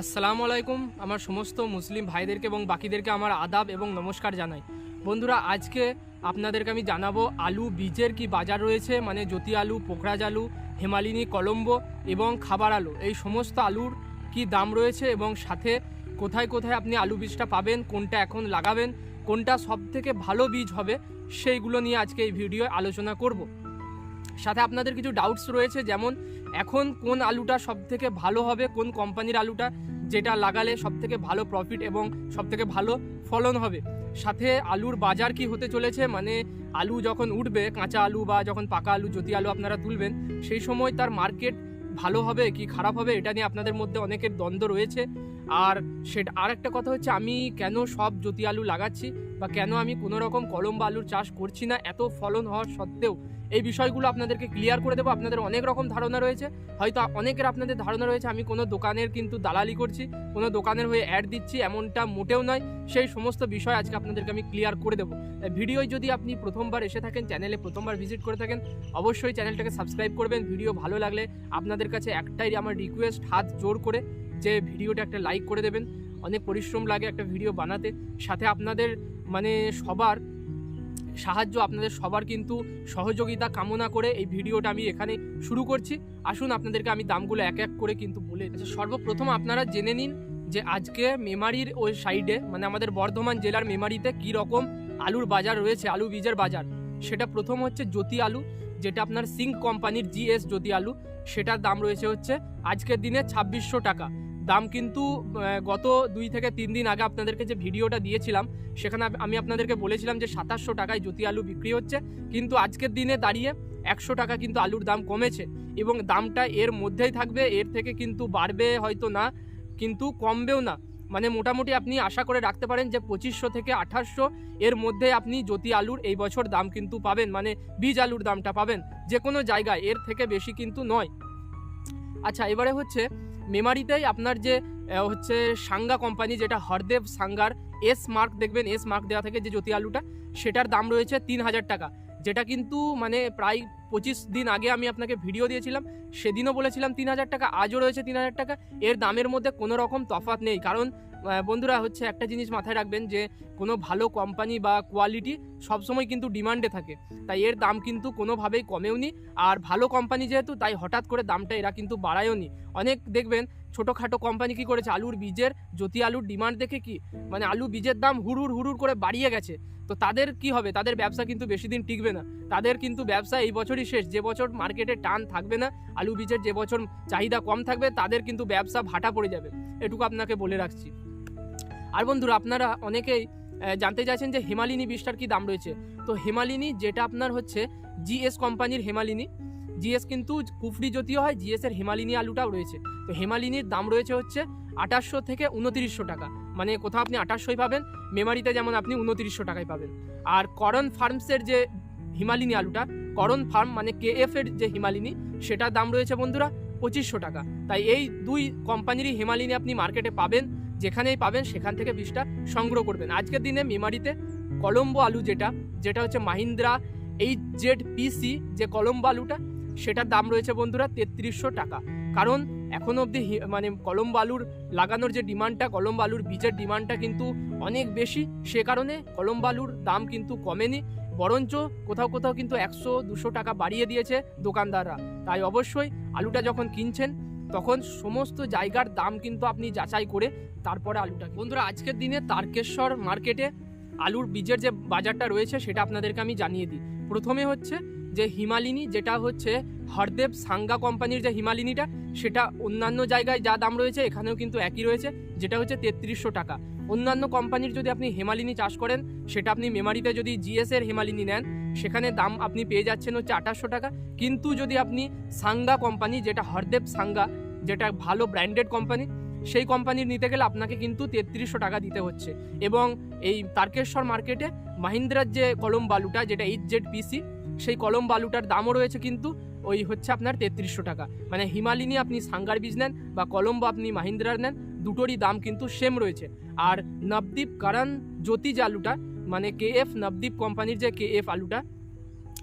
আসসালামু আলাইকুম। আমার সমস্ত মুসলিম ভাইদেরকে এবং বাকিদেরকে আমার আদাব এবং নমস্কার জানাই। বন্ধুরা, আজকে আপনাদেরকে আমি জানাব আলু বীজের কি বাজার রয়েছে মানে জ্যোতি আলু, পোখরাজ আলু, হেমালিনী, কলম্বো এবং খাবার আলু। এই সমস্ত আলুর কি দাম রয়েছে এবং সাথে কোথায় কোথায় আপনি আলু বীজটা পাবেন, কোনটা এখন লাগাবেন, কোনটা সব থেকে ভালো বীজ হবে, সেইগুলো নিয়ে আজকে এই ভিডিও আলোচনা করব। সাথে আপনাদের কিছু ডাউটস রয়েছে, যেমন এখন কোন আলুটা সব থেকে ভালো হবে, কোন কোম্পানির আলুটা যেটা লাগালে সব থেকে ভালো প্রফিট এবং সব থেকে ভালো ফলন হবে? সাথে আলুর বাজার কি হতে চলেছে? মানে আলু যখন উঠবে, কাঁচা আলু বা যখন পাকা আলু, যদি আলু আপনারা তুলবেন, সেই সময় তার মার্কেট ভালো হবে কি খারাপ হবে? এটা নিয়ে আপনাদের মধ্যে অনেকের দ্বন্দ্ব রয়েছে। আর সেটা আর একটা কথা হচ্ছে আমি কেন সব জ্যোতি আলু লাগাচ্ছি বা কেন আমি কোনো রকম কলম বা আলুর চাষ করছি না, এত ফলন হওয়ার সত্ত্বেও? এই বিষয়গুলো আপনাদেরকে ক্লিয়ার করে দেবো, আপনাদের অনেক রকম ধারণা রয়েছে। হয়তো অনেকের আপনাদের ধারণা রয়েছে, আমি কোনো দোকানের কিন্তু দালালি করছি, কোনো দোকানের হয়ে অ্যাড দিচ্ছি, এমনটা মোটেও নয়। সেই সমস্ত বিষয় আজকে আপনাদেরকে আমি ক্লিয়ার করে দেবো। ভিডিওয় যদি আপনি প্রথমবার এসে থাকেন চ্যানেলে প্রথমবার ভিজিট করে থাকেন, অবশ্যই চ্যানেলটাকে সাবস্ক্রাইব করবেন। ভিডিও ভালো লাগলে আপনাদের কাছে একটাই আমার রিকোয়েস্ট হাত জোর করে যে ভিডিওটা একটা লাইক করে দেবেন। অনেক পরিশ্রম লাগে একটা ভিডিও বানাতে। সাথে আপনাদের মানে সবার সাহায্য, আপনাদের সবার কিন্তু সহযোগিতা কামনা করে এই ভিডিওটা আমি এখানে শুরু করছি। আসুন, আপনাদেরকে আমি দামগুলো এক এক করে কিন্তু বলে আচ্ছা সর্বপ্রথম আপনারা জেনে নিন যে আজকে মেমারির ওই সাইডে মানে আমাদের বর্ধমান জেলার মেমারিতে কি রকম আলুর বাজার রয়েছে, আলু বীজের বাজার। সেটা প্রথম হচ্ছে জ্যোতি আলু, যেটা আপনার সিঙ্ক কোম্পানির জিএস জ্যোতি আলু। সেটার দাম রয়েছে হচ্ছে আজকের দিনে ছাব্বিশশো টাকা। দাম কিন্তু গত দুই থেকে তিন দিন আগে আপনাদেরকে যে ভিডিওটা দিয়েছিলাম, সেখানে আমি আপনাদেরকে বলেছিলাম যে সাতাশশো টাকায় জ্যোতি আলু বিক্রি হচ্ছে। কিন্তু আজকের দিনে দাঁড়িয়ে একশো টাকা কিন্তু আলুর দাম কমেছে এবং দামটা এর মধ্যেই থাকবে। এর থেকে কিন্তু বাড়বে হয়তো না, কিন্তু কমবেও না। মানে মোটামুটি আপনি আশা করে রাখতে পারেন যে পঁচিশশো থেকে আঠাশশো এর মধ্যে আপনি জ্যোতি আলুর এই বছর দাম কিন্তু পাবেন মানে বীজ আলুর দামটা পাবেন, যে কোনো জায়গায়, এর থেকে বেশি কিন্তু নয়। আচ্ছা এবারে হচ্ছে মেমারিতেই আপনার যে হচ্ছে সাঙ্গা কোম্পানি যেটা হরদেব সাঙ্গার এস মার্ক দেখবেন এস মার্ক দেওয়া থাকে যে জ্যোতি আলুটা, সেটার দাম রয়েছে তিন হাজার টাকা। যেটা কিন্তু মানে প্রায় পঁচিশ দিন আগে আমি আপনাকে ভিডিও দিয়েছিলাম, সেদিনও বলেছিলাম তিন হাজার টাকা, আজও রয়েছে তিন হাজার টাকা। এর দামের মধ্যে কোনো রকম তফাৎ নেই। কারণ বন্ধুরা হচ্ছে একটা জিনিস মাথায় রাখবেন যে, কোনো ভালো কোম্পানি বা কোয়ালিটি সবসময় কিন্তু ডিমান্ডে থাকে। তাই এর দাম কিন্তু কোনোভাবেই কমেও নি আর ভালো কোম্পানি যেহেতু, তাই হঠাৎ করে দামটা এরা কিন্তু বাড়ায়ও নি অনেক দেখবেন ছোটোখাটো কোম্পানি কি করেছে? আলুর বীজের, জ্যোতি আলুর ডিমান্ড দেখে কি? মানে আলু বীজের দাম হুড়ুর হুড়ুর করে বাড়িয়ে গেছে। তো তাদের কি হবে? তাদের ব্যবসা কিন্তু বেশি দিন টিকবে না। তাদের কিন্তু ব্যবসা এই বছরই শেষ। যে বছর মার্কেটে টান থাকবে না, আলু বীজের যে বছর চাহিদা কম থাকবে, তাদের কিন্তু ব্যবসা ভাটা পড়ে যাবে। এটুকু আপনাকে বলে রাখছি। আর বন্ধুরা, আপনারা অনেকেই জানতে চাইছেন যে হেমালিনী বীজটার কি দাম রয়েছে? তো হেমালিনী যেটা আপনার হচ্ছে জিএস কোম্পানির হেমালিনী। জিএস কিন্তু কুফরি যদিও হয় জিএস এর হেমালিনী আলুটাও রয়েছে। তো হেমালিনীর দাম রয়েছে হচ্ছে আঠাশশো থেকে উনতিরিশশো টাকা। মানে কোথাও আপনি আঠাশশোই পাবেন, মেমারিতে যেমন আপনি উনতিরিশশো টাকায় পাবেন। আর করন ফার্মসের যে হিমালিনী আলুটা, করন ফার্ম মানে কে এর যে হিমালিনী, সেটার দাম রয়েছে বন্ধুরা পঁচিশশো টাকা। তাই এই দুই কোম্পানিরই হিমালিনী আপনি মার্কেটে পাবেন, যেখানেই পাবেন সেখান থেকে বীজটা সংগ্রহ করবেন। আজকের দিনে মেমারিতে কলম্বো আলু যেটা যেটা হচ্ছে মাহিন্দ্রা এইচ জেড পিসি যে কলম্বো আলুটা সেটার দাম রয়েছে বন্ধুরা তেত্রিশশো টাকা। কারণ এখন অবধি মানে কলম আলুর লাগানোর যে ডিমান্ডটা, কলম আলুর বীজের ডিমান্ডটা কিন্তু অনেক বেশি। সে কারণে কলম আলুর দাম কিন্তু কমেনি, বরঞ্চ কোথাও কোথাও কিন্তু একশো, দুশো টাকা বাড়িয়ে দিয়েছে দোকানদাররা। তাই অবশ্যই আলুটা যখন কিনছেন, তখন সমস্ত জায়গার দাম কিন্তু আপনি যাচাই করে তারপরে আলুটা বন্ধুরা, আজকের দিনে তারকেশ্বর মার্কেটে আলুর বীজের যে বাজারটা রয়েছে, সেটা আপনাদেরকে আমি জানিয়ে দিই। প্রথমে হচ্ছে যে হিমালিনী, যেটা হচ্ছে হরদেব সাঙ্গা কোম্পানির যে হিমালিনীটা, সেটা অন্যান্য জায়গায় যা দাম রয়েছে, এখানেও কিন্তু একই রয়েছে, যেটা হচ্ছে তেত্রিশশো টাকা। অন্যান্য কোম্পানির যদি আপনি হেমালিনী চাষ করেন, সেটা আপনি মেমারিতে যদি জিএস এর হেমালিনী নেন, সেখানে দাম আপনি পেয়ে যাচ্ছেন হচ্ছে আঠাশশো টাকা। কিন্তু যদি আপনি সাঙ্গা কোম্পানি, যেটা হরদেব সাঙ্গা, যেটা ভালো ব্র্যান্ডেড কোম্পানি, সেই কোম্পানির নিতে গেলে আপনাকে কিন্তু তেত্রিশশো টাকা দিতে হচ্ছে। এবং এই তারকেশ্বর মার্কেটে মাহিন্দ্রার যে কলম বালুটা, যেটা এইচ জেড পিসি সেই কলম বালুটার দামও রয়েছে কিন্তু ওই হচ্ছে আপনার তেত্রিশশো টাকা। মানে হিমালিনী আপনি সাঙ্গার বীজ নেন বা কলম্ব আপনি মাহিন্দ্রার নেন, দুটোরই দাম কিন্তু সেম রয়েছে। আর নবদ্বীপ কারণ জ্যোতি আলুটা মানে কে এফ নবদ্বীপ কোম্পানির যে কে এফ আলুটা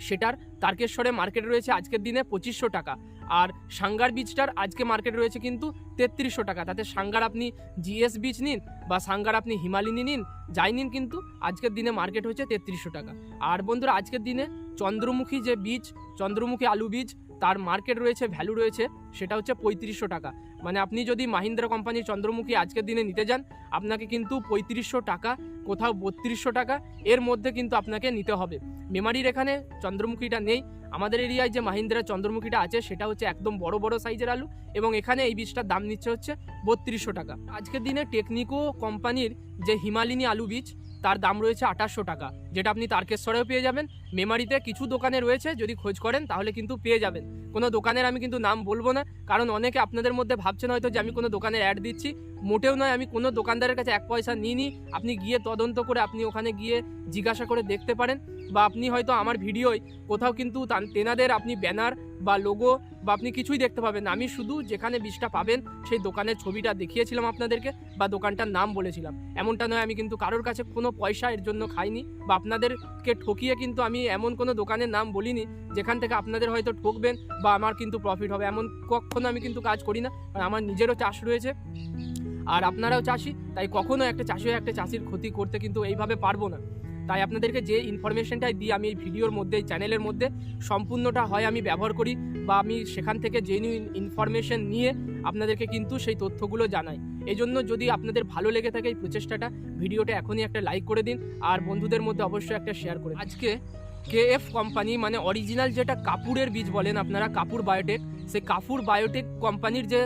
সেটার তারকেশ্বরে মার্কেট রয়েছে আজকের দিনে পঁচিশশো টাকা। আর সাঙ্গার বীজটার আজকে মার্কেট রয়েছে কিন্তু তেত্রিশশো টাকা। তাতে সাঙ্গার আপনি জিএস বীজ নিন বা সাঙ্গার আপনি হিমালিনী নিন, যাই নিন কিন্তু আজকের দিনে মার্কেট হয়েছে তেত্রিশশো টাকা। আর বন্ধুরা, আজকের দিনে চন্দ্রমুখী যে বীজ, চন্দ্রমুখী আলু বীজ তার মার্কেট রয়েছে ভ্যালু রয়েছে, সেটা হচ্ছে পঁয়ত্রিশশো টাকা। মানে আপনি যদি মাহিন্দ্রা কোম্পানির চন্দ্রমুখী আজকের দিনে নিতে যান, আপনাকে কিন্তু পঁয়ত্রিশশো টাকা, কোথাও বত্রিশশো টাকা, এর মধ্যে কিন্তু আপনাকে নিতে হবে। মেমারির এখানে চন্দ্রমুখীটা নেই। আমাদের এরিয়ায় যে মাহিন্দ্রা চন্দ্রমুখীটা আছে, সেটা হচ্ছে একদম বড় বড় সাইজের আলু এবং এখানে এই বীজটার দাম নিচ্ছে হচ্ছে বত্রিশশো টাকা। আজকের দিনে টেকনিকো কোম্পানির যে হিমালিনী আলু বীজ তার দাম রয়েছে আঠাশশো টাকা। যেটা আপনি তারকেশ্বরেও পেয়ে যাবেন। মেমারিতে কিছু দোকানে রয়েছে, যদি খোঁজ করেন তাহলে কিন্তু পেয়ে যাবেন। কোনো দোকানের আমি কিন্তু নাম বলব না, কারণ অনেকে আপনাদের মধ্যে ভাবছেন হয়তো যে আমি কোনো দোকানের অ্যাড দিচ্ছি। মোটেও নয়, আমি কোনো দোকানদারের কাছে এক পয়সা নিইনি। আপনি গিয়ে তদন্ত করে আপনি ওখানে গিয়ে জিজ্ঞাসা করে দেখতে পারেন। বা আপনি হয়তো আমার ভিডিওয় কোথাও কিন্তু তেনাদের আপনি ব্যানার বা লোগো বা আপনি কিছুই দেখতে পাবেন। আমি শুধু যেখানে বীজটা পাবেন সেই দোকানের ছবিটা দেখিয়েছিলাম আপনাদেরকে বা দোকানটার নাম বলেছিলাম। এমনটা নয়, আমি কিন্তু কারোর কাছে কোনো পয়সা এর জন্য খাইনি বা আপনাদেরকে ঠকিয়ে কিন্তু আমি এমন কোনো দোকানের নাম বলিনি যেখান থেকে আপনাদের হয়তো ঠকবেন বা আমার কিন্তু প্রফিট হবে। এমন কখনো আমি কিন্তু কাজ করি না। আমার নিজেরও চাষ রয়েছে আর আপনারাও চাষি, তাই কখনো একটা চাষি একটা চাষির ক্ষতি করতে কিন্তু এইভাবে পারব না। তাই আপনাদেরকে যে ইনফরমেশনটাই দিই, আমি এই ভিডিওর মধ্যে চ্যানেলের মধ্যে সম্পূর্ণটা হয় আমি ব্যবহার করি বা আমি সেখান থেকে জেনুইন ইনফরমেশন নিয়ে আপনাদেরকে কিন্তু সেই তথ্যগুলো জানাই এই জন্য যদি আপনাদের ভালো লেগে থাকে এই প্রচেষ্টাটা, ভিডিওটা এখনই একটা লাইক করে দিন আর বন্ধুদের মধ্যে অবশ্যই একটা শেয়ার করে। আজকে কেএফ কোম্পানি মানে অরিজিনাল যেটা কাপুরের বীজ বলেন আপনারা, কাপুর বায়োটেক সেই কাপুর বায়োটেক কোম্পানির যে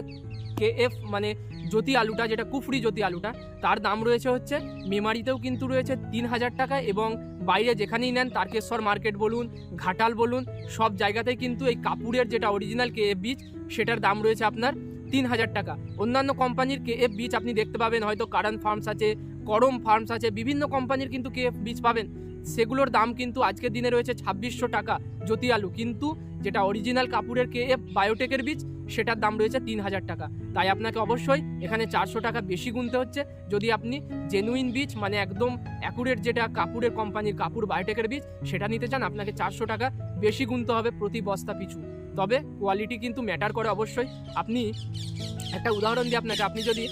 কেএফ মানে জ্যোতি আলুটা, যেটা কুফরি জ্যোতি আলুটা, তার দাম রয়েছে হচ্ছে, মেমারিতেও কিন্তু রয়েছে তিন হাজার টাকা এবং বাইরে যেখানেই নেন, তারকেশ্বর মার্কেট বলুন, ঘাটাল বলুন, সব জায়গাতেই কিন্তু এই কাপুরের যেটা অরিজিনাল কেএফ বীজ, সেটার দাম রয়েছে আপনার তিন হাজার টাকা। অন্যান্য কোম্পানির কেএফ বীজ আপনি দেখতে পাবেন, হয়তো কারণ ফার্মস আছে, করম ফার্মস আছে, বিভিন্ন কোম্পানির কিন্তু কেএফ বীজ পাবেন। সেগুলোর দাম কিন্তু আজকের দিনে রয়েছে ছাব্বিশশো টাকা জ্যোতি আলু। কিন্তু যেটা অরিজিনাল কাপুরের কেএফ বায়োটেকের বীজ, সেটার দাম রয়েছে তিন হাজার টাকা। তাই আপনাকে অবশ্যই এখানে চারশো টাকা বেশি গুনতে হচ্ছে। যদি আপনি জেনুইন বীজ মানে একদম অ্যাকুরেট যেটা কাপুরের কোম্পানির কাপুর বায়োটেকের বীজ, সেটা নিতে চান, আপনাকে চারশো টাকা বেশি গুনতে হবে প্রতি বস্তা পিছু। তবে কোয়ালিটি কিন্তু ম্যাটার করে অবশ্যই। আপনি একটা উদাহরণ দিই আপনাকে। আপনি যদি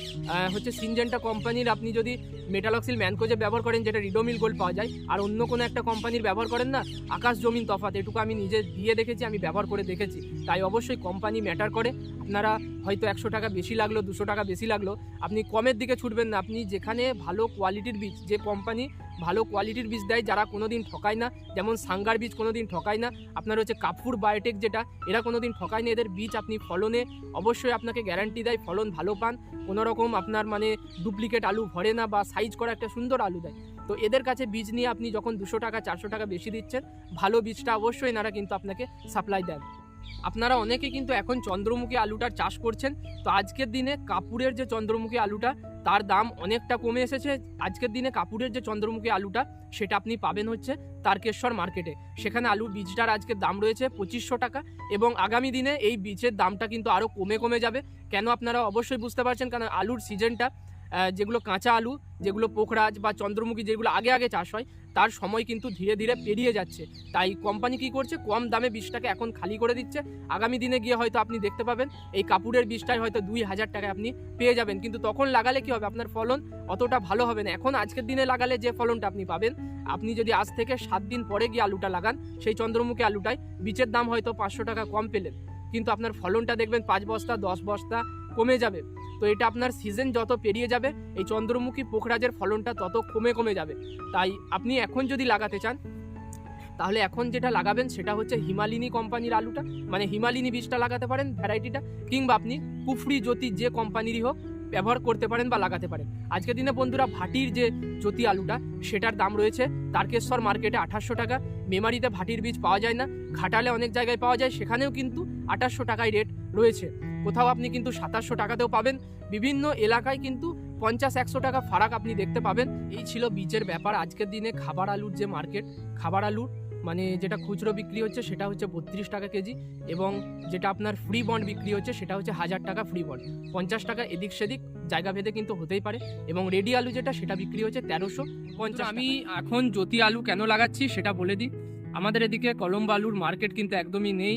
হচ্ছে সিনজেন্টা কোম্পানির আপনি যদি মেটালক্সিল ম্যানকোজে ব্যবহার করেন, যেটা রিডোমিল গোল্ড পাওয়া যায়, আর অন্য কোনো একটা কোম্পানির ব্যবহার করেন না, আকাশ জমিন তফাৎ, এটুকু আমি নিজে দিয়ে দেখেছি, আমি ব্যবহার করে দেখেছি। তাই অবশ্যই কোম্পানি ম্যাটার করে। আপনারা হয়তো একশো টাকা বেশি লাগল, দুশো টাকা বেশি লাগল। আপনি কমের দিকে ছুটবেন না। আপনি যেখানে ভালো কোয়ালিটির বীজ, যে কোম্পানি ভালো কোয়ালিটির বীজ দেয়, যারা কোনোদিন ঠকায় না, যেমন সাঙ্গার বীজ কোনোদিন ঠকায় না, আপনার হচ্ছে কাপুর বায়োটেক যেটা, এরা কোনোদিন ঠকায় না, এদের বীজ আপনি ফলনে, অবশ্যই আপনাকে গ্যারান্টি দেয়, ফলন ভালো পান। কোনো রকম আপনার মানে ডুপ্লিকেট আলু ভরে না বা সাইজ করা একটা সুন্দর আলু দেয়। তো এদের কাছে বীজ নিয়ে আপনি যখন দুশো টাকা, চারশো টাকা বেশি দিচ্ছেন, ভালো বীজটা অবশ্যই এনারা কিন্তু আপনাকে সাপ্লাই দেন। আপনারা অনেকে কিন্তু এখন চন্দ্রমুখী আলুটার চাষ করছেন, তো আজকের দিনে কাপুরের যে চন্দ্রমুখী আলুটা, তার দাম অনেকটা কমে এসেছে। আজকের দিনে কাপুরের যে চন্দ্রমুখী আলুটা, সেটা আপনি পাবেন হচ্ছে তারকেশ্বর মার্কেটে। সেখানে আলুর বীজটার আজকের দাম রয়েছে পঁচিশশো টাকা এবং আগামী দিনে এই বীজের দামটা কিন্তু আরও কমে কমে যাবে। কেন আপনারা অবশ্যই বুঝতে পারছেন? কারণ আলুর সিজনটা যেগুলো কাঁচা আলু, যেগুলো পোখরাজ বা চন্দ্রমুখী যেগুলো আগে আগে চাষ হয়, তার সময় কিন্তু ধীরে ধীরে পেরিয়ে যাচ্ছে। তাই কোম্পানি কি করছে? কম দামে বীজটাকে এখন খালি করে দিচ্ছে। আগামী দিনে গিয়ে হয়তো আপনি দেখতে পাবেন, এই কাপুরের বীজটাই হয়তো দুই হাজার টাকায় আপনি পেয়ে যাবেন। কিন্তু তখন লাগালে কি হবে? আপনার ফলন অতটা ভালো হবে না। এখন আজকের দিনে লাগালে যে ফলনটা আপনি পাবেন, আপনি যদি আজ থেকে সাত দিন পরে গিয়ে আলুটা লাগান, সেই চন্দ্রমুখী আলুটায় বীজের দাম হয়তো পাঁচশো টাকা কম পেলেন। কিন্তু আপনার ফলনটা দেখবেন পাঁচ বস্তা, দশ বস্তা কমে যাবে। তো এটা আপনার সিজন যত পেরিয়ে যাবে, এই চন্দ্রমুখী পোখরাজের ফলনটা তত কমে কমে যাবে। তাই আপনি এখন যদি লাগাতে চান, তাহলে এখন যেটা লাগাবেন সেটা হচ্ছে হিমালিনী কোম্পানির আলুটা। মানে হিমালিনী বীজটা লাগাতে পারেন ভ্যারাইটিটা, কিংবা আপনি কুফরি জ্যোতি যে কোম্পানিরই হোক ব্যবহার করতে পারেন বা লাগাতে পারেন। আজকের দিনে বন্ধুরা ভাটির যে জ্যোতি আলুটা, সেটার দাম রয়েছে তারকেশ্বর মার্কেটে আঠাশশো টাকা। মেমারিতে ভাটির বীজ পাওয়া যায় না, ঘাটালে অনেক জায়গায় পাওয়া যায়, সেখানেও কিন্তু আঠাশশো টাকায় রেট রয়েছে। কোথাও আপনি কিন্তু সাতাশশো টাকাতেও পাবেন। বিভিন্ন এলাকায় কিন্তু পঞ্চাশ একশো টাকা ফারাক আপনি দেখতে পাবেন। এই ছিল বীজের ব্যাপার। আজকের দিনে খাবার আলুর যে মার্কেট খাবার আলুর মানে যেটা খুচরো বিক্রি হচ্ছে সেটা হচ্ছে বত্রিশ টাকা কেজি এবং যেটা আপনার ফ্রি বন্ড বিক্রি হচ্ছে সেটা হচ্ছে হাজার টাকা ফ্রি বন্ড পঞ্চাশ টাকা এদিক সেদিক জায়গা ভেদে কিন্তু হতেই পারে এবং রেডি আলু যেটা সেটা বিক্রি হচ্ছে তেরোশো পঞ্চাশ আমি এখন জ্যোতি আলু কেন লাগাচ্ছি সেটা বলে দিই। আমাদের এদিকে কলম্বো আলুর মার্কেট কিন্তু একদমই নেই।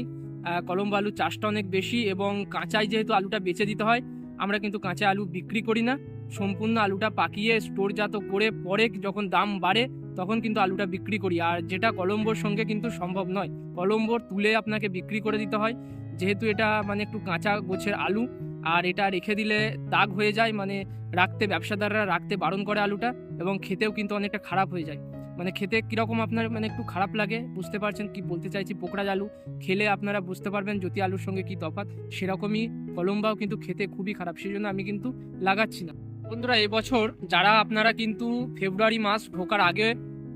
কলম্বো আলুর চাষটা অনেক বেশি এবং কাঁচায় যেহেতু আলুটা বেচে দিতে হয়, আমরা কিন্তু কাঁচা আলু বিক্রি করি না। সম্পূর্ণ আলুটা পাকিয়ে স্টোরজাত করে পরে যখন দাম বাড়ে, তখন কিন্তু আলুটা বিক্রি করি। আর যেটা কলম্বোর সঙ্গে কিন্তু সম্ভব নয়। কলম্বোর তুলে আপনাকে বিক্রি করে দিতে হয়। যেহেতু এটা মানে একটু কাঁচা গোছের আলু, আর এটা রেখে দিলে দাগ হয়ে যায় মানে রাখতে ব্যবসাদাররা রাখতে বারণ করে আলুটা এবং খেতেও কিন্তু অনেকটা খারাপ হয়ে যায়। মানে খেতে কীরকম আপনার মানে একটু খারাপ লাগে? বুঝতে পারছেন কি বলতে চাইছি? পোকড়া আলু খেলে আপনারা বুঝতে পারবেন জ্যোতি আলুর সঙ্গে কি তফাৎ। সেরকমই কলম্বাও কিন্তু খেতে খুবই খারাপ সেই জন্য আমি কিন্তু লাগাচ্ছি না। বন্ধুরা, এবছর যারা আপনারা কিন্তু ফেব্রুয়ারি মাস ঢোকার আগে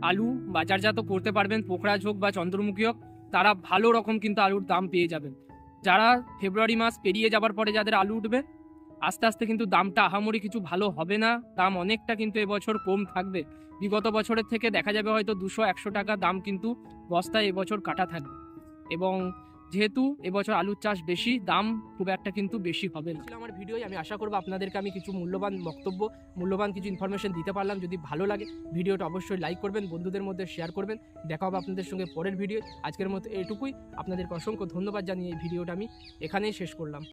আলু বাজারজাত করতে পারবেন পোকরাজ হোক বা চন্দ্রমুখী হোক, তারা ভালো রকম কিন্তু আলুর দাম পেয়ে যাবেন। যারা ফেব্রুয়ারি মাস পেরিয়ে যাবার পরে যাদের আলু উঠবে আস্তে আস্তে কিন্তু দামটা আহামরি কিছু ভালো হবে না। দাম অনেকটা কিন্তু এবছর কম থাকবে। বিগত বছরের থেকে দেখা যাবে হয়তো দুশো একশো টাকা দাম কিন্তু বস্তায় এবছর কাটা থাকবে। এবং যেহেতু এবছর আলুর চাষ বেশি, দাম খুব একটা কিন্তু বেশি হবে না। আমার ভিডিও আমি আশা করব আপনাদেরকে আমি কিছু মূল্যবান বক্তব্য, মূল্যবান কিছু ইনফরমেশন দিতে পারলাম। যদি ভালো লাগে ভিডিওটা অবশ্যই লাইক করবেন, বন্ধুদের মধ্যে শেয়ার করবেন। দেখা হবে আপনাদের সঙ্গে পরের ভিডিও আজকের মতো এটুকুই আপনাদেরকে অসংখ্য ধন্যবাদ জানিয়ে এই ভিডিওটা আমি এখানেই শেষ করলাম।